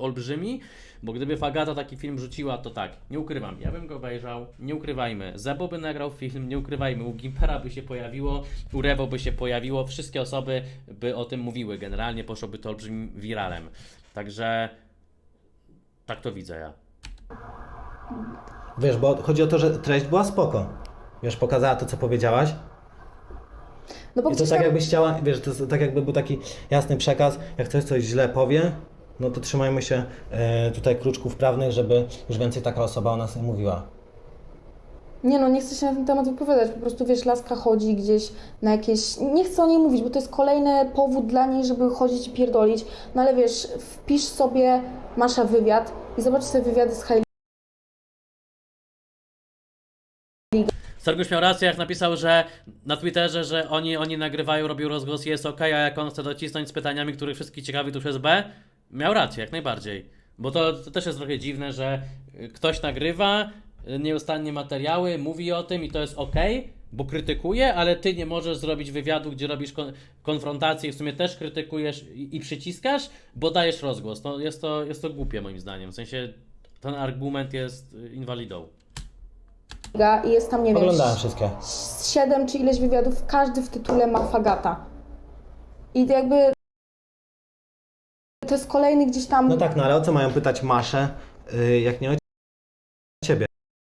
olbrzymi, bo gdyby Fagata taki film rzuciła, to tak, nie ukrywam, ja bym go obejrzał, nie ukrywajmy, Zebo by nagrał film, nie ukrywajmy, u Gimpera by się pojawiło, u Rewo by się pojawiło, wszystkie osoby by o tym mówiły, generalnie poszłoby to olbrzymim wiralem. Także tak to widzę ja. Wiesz, bo chodzi o to, że treść była spoko. Wiesz, pokazała to, co powiedziałaś. No bo I to tak tam, jakbyś chciała, wiesz, to jest tak jakby był taki jasny przekaz, jak ktoś coś źle powie, no to trzymajmy się e, tutaj kruczków prawnych, żeby już więcej taka osoba o nas nie mówiła. nie no, nie chcę się na ten temat wypowiadać, po prostu wiesz, laska chodzi gdzieś na jakieś, nie chcę o niej mówić, bo to jest kolejny powód dla niej, żeby chodzić i pierdolić, no ale wiesz, wpisz sobie Masza wywiad i zobacz sobie wywiady z Hailey Sergiusz miał rację, jak napisał, że na Twitterze, że oni, oni nagrywają, robią rozgłos i jest ok, a jak on chce docisnąć z pytaniami, których wszystkich ciekawi tuż jest B, miał rację, jak najbardziej. Bo to, to też jest trochę dziwne, że y, ktoś nagrywa y, nieustannie materiały, mówi o tym i to jest ok, bo krytykuje, ale ty nie możesz zrobić wywiadu, gdzie robisz kon konfrontację i w sumie też krytykujesz i, i przyciskasz, bo dajesz rozgłos. No, jest, to, jest to głupie moim zdaniem, w sensie ten argument jest y, inwalidą. i jest tam, nie wiem, Oglądałem wszystkie. z siedem czy ileś wywiadów, każdy w tytule ma Fagata. I to jakby to jest kolejny gdzieś tam No tak, no ale o co mają pytać Maszę, y, jak nie o ciebie?